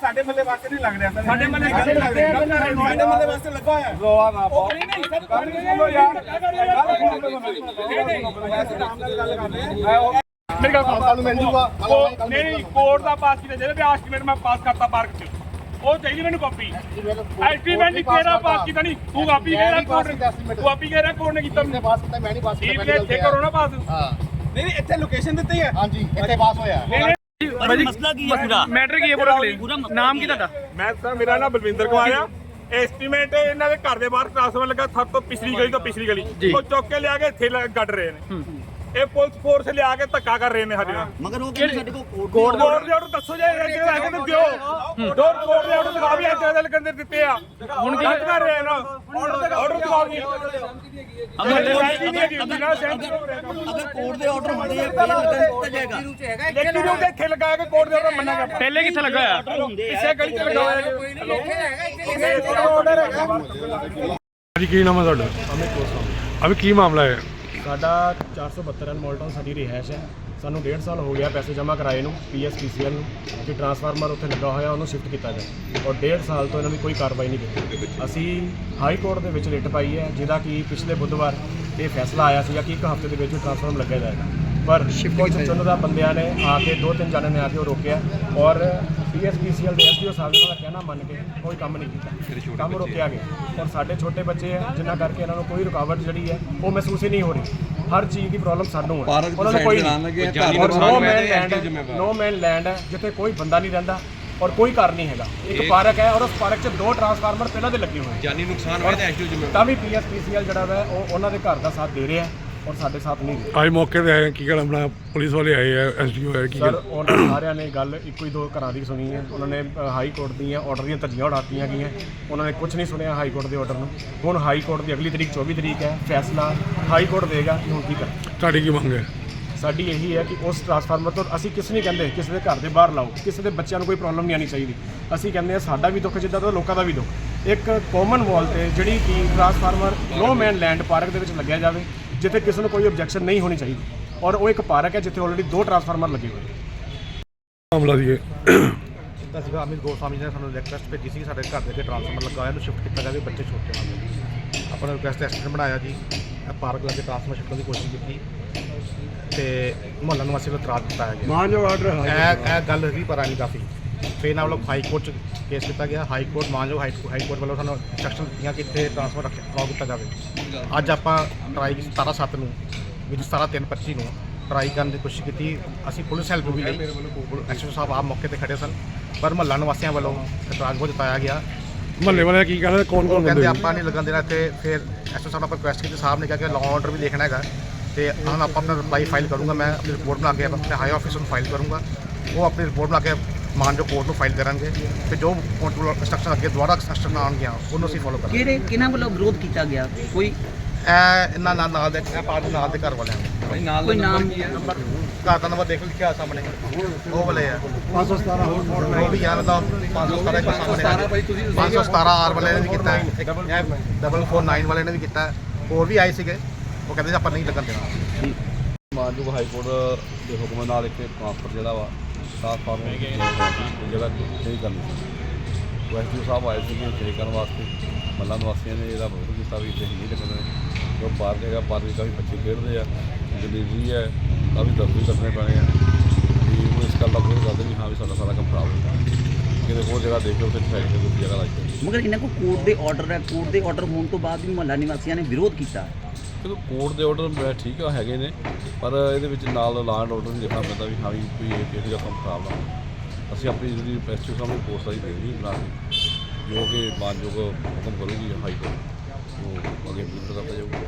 ਸਾਡੇ ਮੱਲੇ ਵਾਸਤੇ ਨਹੀਂ ਲੱਗ ਰਿਹਾ ਸਰ। ਸਾਡੇ ਮਹੱਲੇ ਵਾਸਤੇ ਲੱਗ ਰਿਹਾ। ਸਾਡੇ ਮੱਲੇ ਵਾਸਤੇ ਲੱਗਾ ਹੋਇਆ। ਰੋਆ ਨਾ ਪਾਓ ਨਹੀਂ ਨਹੀਂ ਸਰ ਗੱਲ ਸੁਣੋ ਯਾਰ। ਗੱਲ ਸੁਣੋ। ਵੈਸੇ ਆਰਾਮ ਨਾਲ ਗੱਲ ਕਰਦੇ ਆ ਮੇਰੀ ਗੱਲ ਸੁਣ ਸਾਨੂੰ ਮਿਲ ਜੂਗਾ। ਉਹ ਨਹੀਂ ਨਹੀਂ ਕੋਰਟ ਦਾ ਪਾਸ ਕੀਤਾ ਜਿਹੜੇ ਵੀ ਐਸਟੀਮੇਟ ਮੈਂ ਪਾਸ ਕਰਤਾ ਪਾਰਕ 'ਚ। ਉਹ ਚਾਹੀਦੀ ਮੈਨੂੰ ਕਾਪੀ। ਐਸਟੀਮੇਟ ਨਹੀਂ ਤੇਰਾ ਪਾਸ ਕੀਤਾ ਨਹੀਂ? ਤੂੰ ਕਾਪੀ ਕਹਿ ਰਿਹਾ ਕੋਰਟ ਤੂੰ ਕਾਪੀ ਕਹਿ ਰਿਹਾ ਕੋਰਟ ਨੇ ਕੀਤਾ ਮੈਂ ਪਾਸ ਕੀਤਾ ਮੈਂ ਨਹੀਂ ਪਾਸ ਠੀਕ ਕੀਤਾ ਹੈ ਇੱਥੇ ਕਰੋ ਨਾ ਪਾਸ। ਹਾਂ। ਨਹੀਂ ਨਹੀਂ ਇੱਥੇ ਲੋਕੇਸ਼ਨ ਦਿੱਤੀ ਹੈ। ਹਾਂਜੀ ਇੱਥੇ ਪਾਸ ਹੋਇਆ। ਭਾਜੀ ਮਸਲਾ ਕੀ ਹੈ ਪੂਰਾ ਮੈਟਰ ਕੀ ਹੈ ਪੂਰਾ ਮਸਲਾ ਨਾਮ ਕੀ? ਤੁਹਾਡਾ? ਮੈਂ ਸਰ ਮੇਰਾ ਨਾਮ ਬਲਵਿੰਦਰ ਕੁਮਾਰ ਆ। ਐਸਟੀਮੇਟ ਇਹਨਾਂ ਦੇ ਘਰ ਦੇ ਬਾਹਰ ਟ੍ਰਾਂਸਫਰ ਲੱਗਾ ਸਭ ਤੋਂ ਪਿਛਲੀ ਗਲੀ ਤੋਂ ਪਿਛਲੀ ਗਲੀ। ਉਹ ਚੁੱਕ ਕੇ ਲਿਆ ਕੇ ਇੱਥੇ ਲ- ਗੱਡ ਰਹੇ ਨੇ। ਇਹ ਪੁਲਿਸ ਫੋਰਸ ਲਿਆ ਕੇ ਧੱਕਾ ਕਰ ਰਹੇ ਨੇ ਸਾਡੇ ਨਾਲ। ਮਗਰ ਉਹ ਕਹਿੰਦੇ ਸਾਡੇ ਕੋਲ ਕੋਰਟ ਕੋਰਟ ਦੇ ਆਰਡਰ ਦੱਸੋ ਜੇ ਇਹ ਕਿਹੜਾ ਹੈਗੇ ਤੇ ਦਿਓ। ਡੋਰ ਕੋਰਟ ਦੇ ਆਰਡਰ ਦਿਖਾ ਵੀ ਇੱਥੇ ਦੇ ਲੱਗਣ ਦੇ ਦਿੱਤੇ ਆ। ਹੁਣ ਕੀ ਕਰ ਰਹੇ ਆ ਨਾ। ਆਰਡਰ ਦਿਖਾਓ ਜੀ ਅਗਰ ਸੈਂਟੀ ਨਹੀਂ ਹੈਗੀ ਹੁੰਦੀ ਨਾ ਸੈਂਟੀ ਅਗਰ ਕੋਰਟ ਦੇ ਆਰਡਰ ਹੁੰਦੇ ਆ ਫੇਰ ਲੱਗਣ ਦਿੱਤਾ ਜਾਏਗਾ। ਲੇਕਿਨ ਉਹ ਇੱਥੇ ਲਗਾ ਕੇ ਕੋਰਟ ਦੇ ਆਰਡਰ ਮੰਨਾਂਗਾ ਪਹਿਲੇ ਕਿੱਥੇ ਲੱਗਾ ਹੋਇਆ ਆਰਡਰ ਹੁੰਦੇ ਆ? ਇਸੇ ਗਲੀ 'ਚ ਲਗਾ ਹੋਇਆ ਜੀ ਕੀ ਨਾਮ ਹੈ ਤੁਹਾਡਾ? ਅਮਿਤ ਕੋਸਾ ਅਭੀ ਕੀ ਮਾਮਲਾ ਹੈ? ਸਾਡਾ 472 ਐਨ ਮੋਲਟਨ ਸਾਡੀ ਰਿਹਾਇਸ਼ ਹੈ। ਸਾਨੂੰ 1.5 ਸਾਲ ਹੋ ਗਿਆ ਪੈਸੇ ਜਮ੍ਹਾਂ ਕਰਾਏ ਨੂੰ ਪੀਐਸਪੀਸੀਐਲ ਨੂੰ। ਕਿ ਟਰਾਂਸਫਾਰਮਰ ਉੱਥੇ ਲੱਗਾ ਹੋਇਆ ਉਹਨੂੰ ਸ਼ਿਫਟ ਕੀਤਾ ਜਾਏ। ਔਰ 1.5 ਸਾਲ ਤੋਂ ਇਹਨਾਂ ਦੀ ਕੋਈ ਕਾਰਵਾਈ ਨਹੀਂ ਕੀਤੀ। ਅਸੀਂ ਹਾਈ ਕੋਰਟ ਦੇ ਵਿੱਚ ਰਿਟ ਪਾਈ ਹੈ ਜਿਹਦਾ ਕਿ ਪਿਛਲੇ ਬੁੱਧਵਾਰ ਇਹ ਫੈਸਲਾ ਆਇਆ ਸੀਗਾ ਕਿ ਇੱਕ ਹਫ਼ਤੇ ਦੇ ਵਿੱਚ ਟਰਾਂਸਫਾਰਮਰ ਲੱਗਿਆ ਜਾਏਗਾ। ਪਰ ਕੁਝ ਚੁਣਦਾ ਬੰਦਿਆਂ ਨੇ ਆ ਕੇ ਦੋ ਤਿੰਨ ਜਣਿਆਂ ਨੇ ਆ ਕੇ ਉਹ ਰੋਕਿਆ। ਔਰ ਪੀਐਸਪੀਸੀਐਲ ਦੇ ਐਸਡੀਓ ਸਾਹਿਬ ਦਾ ਕਹਿਣਾ ਮੰਨ ਕੇ ਕੋਈ ਕੰਮ ਨਹੀਂ ਕੀਤਾ। ਕੰਮ ਰੋਕਿਆ ਗਿਆ ਔਰ ਸਾਡੇ ਛੋਟੇ ਬੱਚੇ ਹੈ ਜਿਨ੍ਹਾਂ ਕਰਕੇ ਇਹਨਾਂ ਨੂੰ ਕੋਈ ਰੁਕਾਵਟ ਜਿਹੜੀ ਹੈ ਉਹ ਮਹਿਸੂਸ ਹੀ ਨਹੀਂ ਹੋ ਰਹੀ। ਹਰ ਚੀਜ਼ ਦੀ ਪ੍ਰੋਬਲਮ ਸਾਨੂੰ ਹੈ ਉਹਨਾਂ ਨੂੰ ਕੋਈ ਨੋ ਮੈਨ ਲੈਂਡ ਹੈ। ਨੋ ਮੈਨ ਲੈਂਡ ਹੈ ਜਿੱਥੇ ਕੋਈ ਬੰਦਾ ਨਹੀਂ ਰਹਿੰਦਾ ਔਰ ਕੋਈ ਘਰ ਨਹੀਂ ਹੈਗਾ। ਇੱਕ ਪਾਰਕ ਹੈ ਔਰ ਉਸ ਪਾਰਕ 'ਚ ਦੋ ਟਰਾਂਸਫਾਰਮਰ ਪਹਿਲਾਂ ਦੇ ਲੱਗੇ ਹੋਏ। ਜਾਨੀ ਨੁਕਸਾਨ ਹੋਇਆ ਤਾਂ ਐਸਡੀਓ ਜ਼ਿੰਮੇਵਾਰ। ਤਾਂ ਵੀ ਪੀਐਸਪੀਸੀਐਲ ਜਿਹੜਾ ਵਾ ਉਹ ਉਹਨਾਂ ਦੇ ਘਰ ਦਾ ਸਾਥ ਦੇ ਰਿਹਾ। ਹੈ ਔਰ ਸਾਡੇ ਸਾਥ ਨਹੀਂ ਰਿਹਾ। ਅੱਜ ਮੌਕੇ ਤੇ ਆਏ ਕੀ ਗੱਲ ਆਪਣਾ ਪੁਲਿਸ ਵਾਲੇ ਆਏ ਆ ਐਸਡੀਓ ਹੈ ਕੀ ਸਰ ਗੱਲ? ਉਹਨਾਂ ਸਾਰਿਆਂ ਨੇ ਗੱਲ ਇੱਕੋ ਹੀ ਦੋ ਘਰਾਂ ਦੀ ਸੁਣੀ ਹੈ। ਉਹਨਾਂ ਨੇ ਅ, ਹਾਈ ਕੋਰਟ ਦੀਆਂ ਆਰਡਰ ਦੀਆਂ ਧੱਜੀਆਂ ਉਡਾਤੀਆਂ ਗਈਆਂ। ਉਹਨਾਂ ਨੇ ਕੁਝ ਨਹੀਂ ਸੁਣਿਆ ਹਾਈ ਕੋਰਟ ਦੇ ਆਰਡਰ ਨੂੰ। ਹੁਣ ਹਾਈ ਕੋਰਟ ਦੀ ਅਗਲੀ ਤਰੀਕ 24 ਤਰੀਕ ਹੈ ਫੈਸਲਾ ਹਾਈ ਕੋਰਟ ਦੇਗਾ ਕਿ ਹੁਣ ਕੀ ਕਰਾਂ। ਤੁਹਾਡੀ ਕੀ ਮੰਗ ਹੈ? ਸਾਡੀ ਇਹੀ ਹੈ ਕਿ ਉਸ ਟਰਾਂਸਫਾਰਮਰ ਤੋਂ ਅਸੀਂ ਕਿਸ ਨਹੀਂ ਕਹਿੰਦੇ ਕਿਸੇ ਦੇ ਘਰ ਦੇ ਬਾਹਰ ਲਾਓ। ਕਿਸੇ ਦੇ ਬੱਚਿਆਂ ਨੂੰ ਕੋਈ ਪ੍ਰੋਬਲਮ ਨਹੀਂ ਆਣੀ ਚਾਹੀਦੀ। ਅਸੀਂ ਕਹਿੰਦੇ ਆ ਸਾਡਾ ਵੀ ਦੁੱਖ ਜਿੱਦਾਂ ਦਾ ਲੋਕਾਂ ਦਾ ਵੀ ਦੁੱਖ। ਇੱਕ ਕਾਮਨ ਵਾਲ ਤੇ ਜਿਹੜੀ ਕਿ transformer no man land park ਦੇ ਵਿੱਚ ਲੱਗਿਆ ਜਾਵੇ ਜਿੱਥੇ ਕਿਸੇ ਨੂੰ ਕੋਈ ਆਬਜੈਕਸ਼ਨ ਨਹੀਂ ਹੋਣੀ ਚਾਹੀਦੀ। ਔਰ ਉਹ ਇੱਕ ਪਾਰਕ ਹੈ ਜਿੱਥੇ ਆਲਰੇਡੀ ਦੋ ਟਰਾਂਸਫਾਰਮਰ ਲੱਗੇ ਹੋਏ ਨੇ। ਮਾਮਲਾ ਸੀ ਇਹ ਤਾਂ ਸੀਗਾ ਅਮਿਤ ਗੋਸਵਾਮੀ ਨੇ ਸਾਨੂੰ ਰਿਕਵੈਸਟ ਭੇਜੀ ਸੀ ਸਾਡੇ ਘਰ ਦੇ ਅੱਗੇ ਟਰਾਂਸਫਾਰਮਰ ਲੱਗਾ ਹੋਇਆ ਇਹਨੂੰ ਸ਼ਿਫਟ ਕੀਤਾ ਜਾਵੇ ਬੱਚੇ ਛੋਟੇ ਹਨ ਆਪਾਂ ਨੇ ਰਿਕਵੈਸਟ ਐਸਟੀਮੇਟ ਬਣਾਇਆ ਜੀ। ਇਹ ਪਾਰਕ ਲੱਗੇ ਟਰਾਂਸਫਾਰਮਰ ਸ਼ਿਫਟ ਦੀ ਕੋਸ਼ਿਸ਼ ਕੀਤੀ। ਤੇ ਮੁਹੱਲਾ ਨਿਵਾਸੀ ਨੂੰ ਇਤਰਾਜ਼ ਦਿੱਤਾ ਗਿਆ। ਮਾਨਯੋਗ ਆਰਡਰ ਇਹ ਇਹ ਗੱਲ ਵੀ ਪਰ ਆਈ ਕਾਫੀ। ਫਿਰ ਇਹਨਾਂ ਵੱਲੋਂ ਹਾਈ ਕੋਰਟ 'ਚ ਕੇਸ ਕੀਤਾ ਗਿਆ। ਹਾਈ ਕੋਰਟ ਮਾਨਯੋਗ ਹਾਈ ਹਾਈ ਕੋਰਟ ਵੱਲੋਂ ਸਾਨੂੰ ਇੰਸਟਰਕਸ਼ਨ ਦਿੱਤੀਆਂ ਕਿ ਇੱਥੇ ਟ੍ਰਾਂਸਫਰ ਰੱਖਿਆ ਅਲਾਉ ਕੀਤਾ ਜਾਵੇ। ਅੱਜ ਆਪਾਂ ਟਰਾਈ 17 7 ਨੂੰ ਵਿੱਚ 17 3 25 ਨੂੰ ਟਰਾਈ ਕਰਨ ਦੀ ਕੋਸ਼ਿਸ਼ ਕੀਤੀ। ਅਸੀਂ ਪੁਲਿਸ ਹੈਲਪ ਵੀ ਲਈ। ਐਸਐਸਓ ਸਾਹਿਬ ਆਪ ਮੌਕੇ ਤੇ ਖੜੇ ਸਨ। ਪਰ ਮਹੱਲਾ ਨਿਵਾਸੀਆਂ ਵੱਲੋਂ ਇਤਰਾਜ਼ ਬਹੁਤ ਜਤਾਇਆ ਗਿਆ। ਮਹੱਲੇ ਵਾਲੇ ਕੀ ਕਹਿੰਦੇ ਕੌਣ ਕੌਣ ਕਹਿੰਦੇ ਆਪਾਂ ਨਹੀਂ ਲੱਗਣ ਦੇਣਾ ਇੱਥੇ। ਫਿਰ ਐਸਓ ਸਾਹਿਬ ਆਪਾਂ ਰਿਕੁਐਸਟ ਕੀਤੀ। ਸਾਹਿਬ ਨੇ ਕਿਹਾ ਕਿ ਲਾਅ ਆਰਡਰ ਵੀ ਦੇਖਣਾ ਹੈਗਾ। ਤੇ ਹੁਣ ਆਪਾਂ ਆਪਣਾ ਰਿਪਲਾਈ ਫਾਈਲ ਕਰੂੰਗਾ। ਮੈਂ ਆਪਣੀ ਰਿਪੋਰਟ ਬਣਾ ਕੇ ਆਪਣੇ ਹਾਈ ਆਫਿਸ ਨੂੰ ਫਾਈਲ ਕਰੂੰਗਾ। ਉਹ ਆਪਣੀ ਰਿਪੋਰਟ ਬਣਾ ਕੇ ਮਾਨਜੋ ਕੋਰਟ ਨੂੰ ਫਾਈਲ ਕਰਨਗੇ ਤੇ ਜੋ ਕੰਟਰੋਲ ਇੰਸਟਰਕਸ਼ਨ ਅੱਗੇ ਦੁਬਾਰਾ ਇੰਸਟਰਕਸ਼ਨ ਆਉਣਗੀਆਂ ਉਹਨੂੰ ਅਸੀਂ ਫੋਲੋ ਕਰਾਂਗੇ। ਕਿਹੜੇ ਕਿਹਨਾਂ ਵੱਲੋਂ ਵਿਰੋਧ ਕੀਤਾ ਗਿਆ? ਕੋਈ ਇਹ ਇਹਨਾਂ ਨਾਲ ਨਾਲ ਦੇ ਇਹ ਪਾਰਟੀ ਨਾਲ ਦੇ ਘਰ ਵਾਲਿਆਂ ਨੇ ਕੋਈ ਨਾਮ ਘਰ ਦਾ ਨੰਬਰ ਦੇਖ ਲਿਖਿਆ ਸਾਹਮਣੇ। ਉਹ ਵਾਲੇ ਆ। 517 ਉਹ ਵੀ ਯਾਰ ਦਾ 517 ਇੱਕ ਸਾਹਮਣੇ 517 ਆਰ ਵਾਲੇ ਨੇ ਵੀ ਕੀਤਾ। ਹੈ ਇੱਕ ਇਹ 449 ਵਾਲੇ ਨੇ ਵੀ ਕੀਤਾ। ਹੈ ਹੋਰ ਵੀ ਆਏ ਸੀਗੇ। ਉਹ ਕਹਿੰਦੇ ਸੀ ਆਪਾਂ ਨਹੀਂ ਲੱਗਣ ਦੇਣਾ। ਮਾਨਯੋਗ ਹਾਈ ਕੋਰਟ ਦੇ ਹੁਕਮ ਨਾਲ ਇੱਥੇ ਟ੍ਰਾਂਸਫਰ ਜਿਹੜਾ ਵਾ ਸਾਫ਼ ਫਾਰਮ ਜਗ੍ਹਾ ਨਹੀਂ ਕਰਨੀ ਸੀ। ਐਸਡੀਓ ਸਾਹਿਬ ਆਏ ਸੀਗੇ ਚੈੱਕ ਕਰਨ ਵਾਸਤੇ। ਮੱਲਾ ਨਿਵਾਸੀਆਂ ਨੇ ਇਹਦਾ ਵਿਰੋਧ ਕੀਤਾ ਵੀ ਇੱਥੇ ਨਹੀਂ ਲੱਗਣਾ। ਜੋ ਪਾਰਕ ਹੈਗਾ ਪਾਰਕ ਵਿੱਚ ਕਾਫੀ ਬੱਚੇ ਖੇਡਦੇ ਆ। ਡਿਲੀਵਰੀ ਹੈ ਕਾਫੀ ਦਫਤਰੀ ਕਰਨੇ ਪੈਣੇ ਆ। ਵੀ ਉਹ ਇਸ ਗੱਲ ਦਾ ਵਿਰੋਧ ਕਰਦੇ ਵੀ ਹਾਂ ਵੀ ਸਾਡਾ ਸਾਰਾ ਕੰਮ ਖਰਾਬ ਹੋ ਗਿਆ ਕਿਤੇ ਹੋਰ ਜਗ੍ਹਾ ਦੇਖ ਕੇ ਉੱਥੇ ਸਾਈਡ ਤੇ ਦੂਜੀ ਜਗ੍ਹਾ ਲਾਈ ਜਾਂਦੀ ਮਗਰ ਇਹਨਾਂ ਕੋਲ ਕੋਰਟ ਦੇ ਆਰਡਰ ਹੈ। ਕੋਰਟ ਦੇ ਆਰਡਰ ਹੋਣ ਤੋਂ ਬਾਅਦ ਵੀ ਮੁਹੱਲਾ ਨਿਵਾਸੀਆਂ ਨੇ ਵਿਰੋਧ ਕੀਤਾ। ਚਲੋ ਕੋਰਟ ਦੇ ਆਰਡਰ ਠੀਕ ਆ, ਹੈਗੇ ਨੇ, ਪਰ ਇਹਦੇ ਵਿੱਚ ਨਾਲ ਲਾਂਡ ਐਂਡ ਆਰਡਰ ਵੀ ਦੇਖਣਾ ਪੈਂਦਾ ਵੀ ਹਾਂ ਵੀ ਕੋਈ ਇਹ ਇਹੋ ਜਿਹਾ ਕੰਮ ਖਰਾਬ ਨਾ ਅਸੀਂ ਆਪਣੀ ਜਿਹੜੀ ਐਸਟੀਓ ਸਾਹਿਬ ਨੂੰ ਪੋਸਟ ਆਈ ਦੇ ਦਿੱਤੀ ਬਣਾ ਕੇ, ਜੋ ਕਿ ਮਾਨਯੋਗ ਹੁਕਮ ਕਰੂਗੀ ਹਾਈ ਕੋਰਟ ਉਹ ਅੱਗੇ ਬਿਲਕੁਲ ਕਰਦਾ ਜਾਊਗਾ।